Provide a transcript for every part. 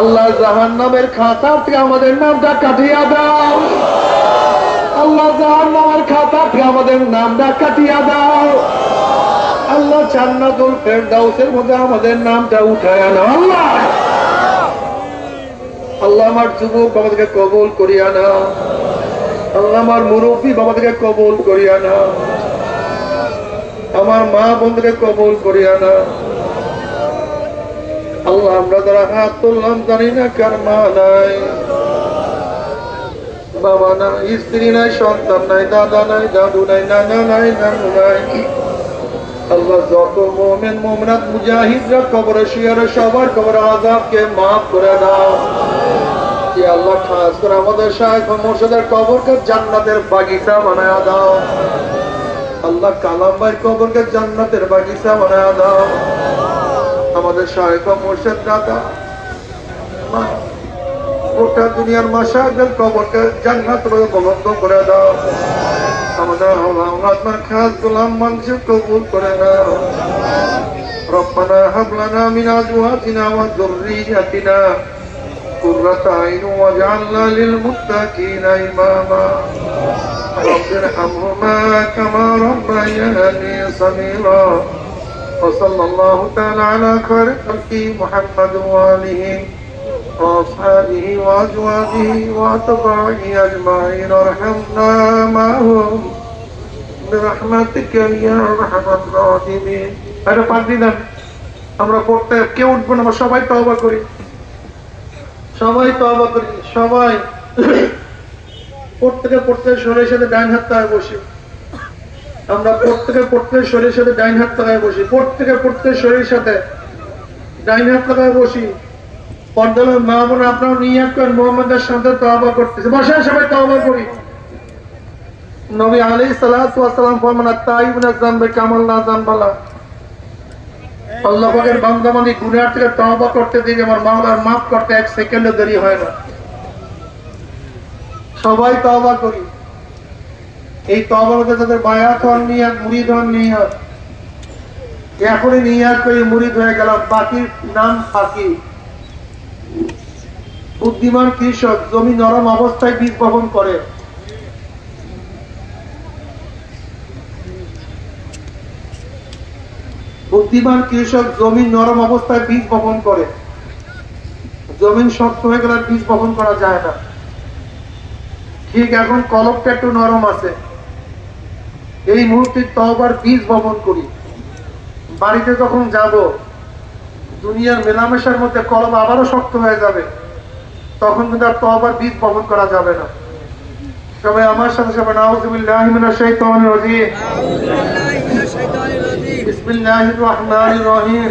আল্লাহ জাহান নামের খাতা থেকে আমাদের নামটা কাটিয়া দাও। আল্লাহ জাহান নামের খাতা থেকে আমাদের নামটা কাটিয়া দাও। আল্লাহ জান্নাতুল ফেরদাউসের মধ্যে আমাদের নামটা উঠায় আনো আল্লাহ! আল্লাহ আমার যুবক আমাদেরকে কবল করিয়া নাও। আল্লাহ আমার মুরব্বী বাবাদেরকে কবল করিয়া নাও। আমার মা বন্ধুকে কবল করিয়া নাও। আল্লাহ আমরা যারা হাত তুললাম জানি না কার মা নাই। বাবা নাই, স্ত্রী নাই, সন্তান নাই, দাদা নাই, দাদু নাই, নানা নাই, নানু নাই। আল্লাহ যত মোমেন মুজাহিদরা শিয়ারে সবার আজাবকে মাফ করে দাও। আল্লাহ খাস করে আমাদের শাহেখ মোর্শেদের জান্নাতের বাগিচা বানায় দাও। আল্লাহ কালাম ভাই কবরকে জান্নাতের বাগিচা বানায় দাও। আমাদের শাহেখ মোর্শেদ দাদা মা- গোটা দুনিয়ার মাসাদের কবরকে জান্নাত বলন্দ করে দাও আমাদের আপনার খাস গোলাম মাংস কবুল করে দাও ربنا هب لنا من ازواجنا وذرياتنا قرة عين واجعلنا للمتقين اماما رب ارحمهما كما ربياني صغيرا وصلى الله تعالى على خير خلقه محمد واله واصحابه وازواجه واتباعه اجمعين ارحمنا معهم برحمتك يا ارحم الراحمين এটা পাঁচ দিন আমরা পড়তে কেউ উঠবো না আমরা সবাই তওবা করি সবাই তওবা করি সবাই প্রত্যেকে প্রত্যেক শরীরের সাথে ডাইন হাত তায় বসি আমরা প্রত্যেকে প্রত্যেক শরীরের সাথে ডাইন হাত লাগায় বসি, প্রত্যেকে প্রত্যেক শরীরের সাথে ডাইন হাত লাগায় বসি। পর্দালের মা বোন আপনার নিয়ে করেন মোহাম্মদের সাথে তওবা করতেছে। বসেন সবাই তওবা করি। নবী আলী সালাম ফরমান তাইবুনা জানবে কামাল না জানবালা আল্লাহ পাকের বান্দা মানে গুনার থেকে তওবা করতে দিয়ে আমার মাওলার মাফ করতে এক সেকেন্ডও দেরি হয় না। সবাই তওবা করি। এই মধ্যে তাদের বায়াত হন নিয়াত মুরিদ হন এখনই নিয়াত করে মুরিদ হয়ে বাকির নাম ফাঁকি। বুদ্ধিমান কৃষক জমি নরম অবস্থায় বীজ বপন করে। বুদ্ধিমান কৃষক জমি নরম অবস্থায় বীজ বপন করে। জমিন শক্ত হয়ে গেলে বীজ বপন করা যায় না। ঠিক এখন কলকটা একটু নরম আছে। এই মুহূর্তে তবার বীজ বপন করি। বাড়িতে যখন যাব দুনিয়ার মেলামেশার মধ্যে কলম আবারও শক্ত হয়ে যাবে। তখন কিন্তু আর তবার বীজ বপন করা যাবে না। সবাই আমার সাথে সবাই নাউজুবিল্লাহ মিনাশ শাইতানির রাজিম। বিসমিল্লাহির রহমানির রহিম।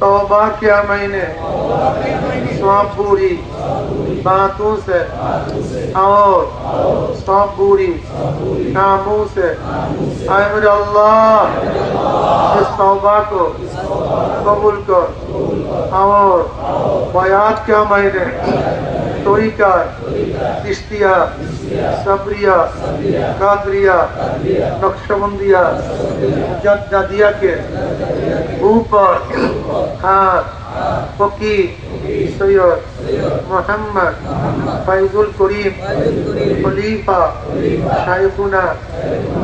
तौबा किया मैंने। सब बुरी बातों से और सब बुरी कामों से। आए मेरे अल्लाह, इस तौबा को कबूल कर और बयात किया मैंने। तरीका चिश्तिया सबरिया कादरिया नक्शबंदिया मुजद्दिया के ऊपर। हाथ ফকির সৈয়দ মোহাম্মদ ফাইজুল করিম, খলিফা শাইফুনা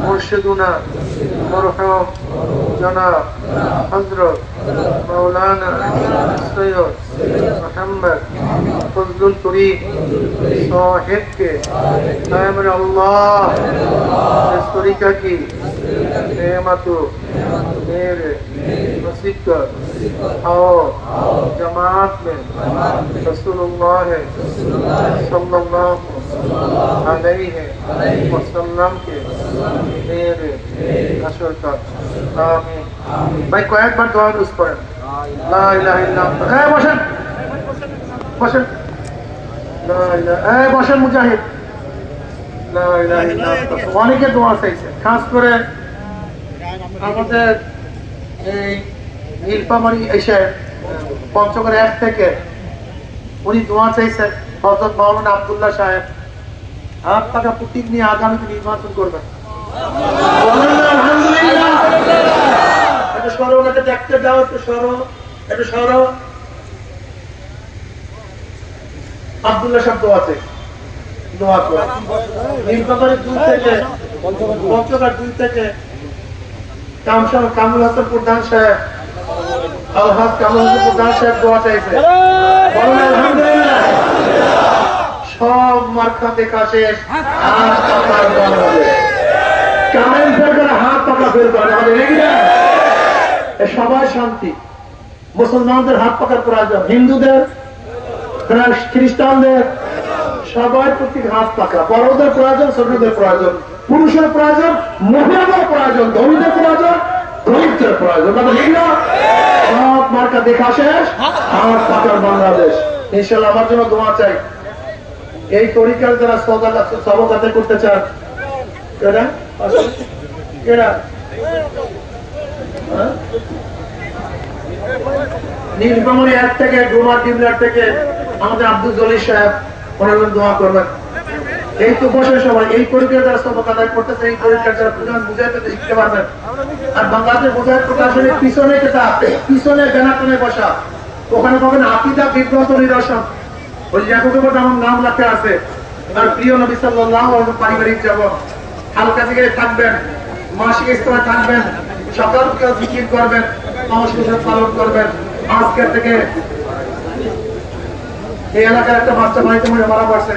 মুর্শিদুনা, মরহম জনা হজরত মৌলানা সৈয়দ মোহাম্মদ ফজলুল করিম, সাহেবকে আমরা আল্লাহ তরিকা কি? নেমাতু মেরে मेरे नसीब कर और जमात में रसूलुल्लाह सल्लल्लाहु अलैहि वसल्लम के मेरे नशर कर आमीन ভাই কয়েকবার দোয়া ইউজ করেন লা ইলাহা ইল্লাল্লাহ এই বসেন বসেন লা ইলাহা এই বসেন মুজাহিদ লা ইলাহা ইল্লাল্লাহ অনেকে দোয়া চাইছে খাস করে আমাদের এই নীলফামারি এসে পঞ্চগড় এক থেকে উনি দোয়া চাইছেন হজরত মাওলানা আবদুল্লাহ সাহেব, হাত টাকা প্রতীক নিয়ে আগামীতে নির্বাচন করবেন। কামুল হাসান প্রধান সাহেব সবাই শান্তি। মুসলমানদের হাত পাকার প্রয়োজন, হিন্দুদের খ্রিস্টানদের, সবার প্রতি হাত পাকা। বড়দের প্রয়োজন, ছোটদের প্রয়োজন, পুরুষের প্রয়োজন, মহিলাদের প্রয়োজন, ধনীদের প্রয়োজন দরিদ্রের প্রয়োজন দেখা শেষ হাত পাকার বাংলাদেশ। ইনশাল্লাহ আমার জন্য দোয়া চাই। এই তরিকার যারা সবক আদায় করতে চান। কেডা হ্যাঁ? এক থেকে ডোমার ডিমলার থেকে আমাদের আব্দুল জলিল সাহেব, ওনার দোয়া করবেন। এই তো বসে সবাই, এই পরীক্ষা যারা সবক করতেছে, এই পরীক্ষার যারা প্রধান বুঝাইতে শিখতে পারবেন আর বাংলাদেশ বোঝায় প্রকাশনের পিছনে কেটা পিছনে বেনাতনে বসা। ওখানে পাবেন আকিদা, বিব্রত নিরসন ওই লেখকের আমার নাম লেখা আছে। আর প্রিয় নবী সাল্লাল্লাহু আলাইহি পারিবারিক যাব হালকা থেকে থাকবেন, মাসিক ইস্তেমা থাকবেন, সকাল জিকির করবেন সংস্কৃতি পালন করবেন। আজকের থেকে এই এলাকার একটা বাচ্চা বাড়িতে মনে মারা পড়ছে।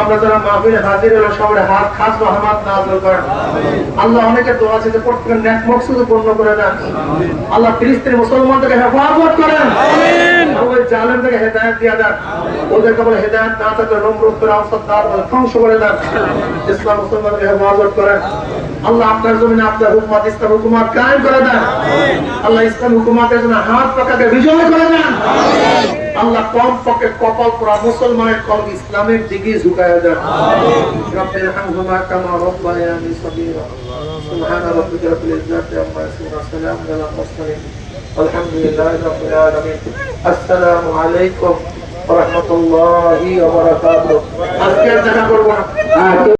আমরা যারা মাহফিলে হাজির হলো সবাই হাত খাস রহমাত নাজল করেন। আল্লাহ অনেকে দোয়া আছে যে প্রত্যেকের নেক মকসুদ পূর্ণ করে দেন। আল্লাহ ফিলিস্তিনি মুসলমানদেরকে হেফাজত করেন। ওই জালেম থেকে হেদায়ত দিয়ে দেন। ওদেরকে বলে হেদায়ত না থাকলে নমরুদ করে আওসাদ দাঁড় ধ্বংস করে দেন। ইসলাম মুসলমানকে হেফাজত করেন। আল্লাহ আপনার জমিনে আপনার হুকুমাত ইসলাম হুকুমাত কায়েম করে দেন। আল্লাহ ইসলাম হুকুমাতের জন্য হাত পাকাকে বিজয় করে দেন। আল্লাহ কম পক্ষে কপাল পড়া মুসলমানের কলব ইসলামের দিকে ঝুঁকায় দেন। রব্বির হামহুমা কামা রব্বায়ানি সগীরা। সুবহান রাব্বিকা রাব্বিল ইজ্জাতি আম্মা ইয়াসিফুন। সালামুন আলাল মুরসালিন আলহামদুলিল্লাহি রাব্বিল আলামিন আসসালামু আলাইকুম ওয়া রাহমাতুল্লাহি ওয়া বারাকাতুহু। আজকে দেখা করব না।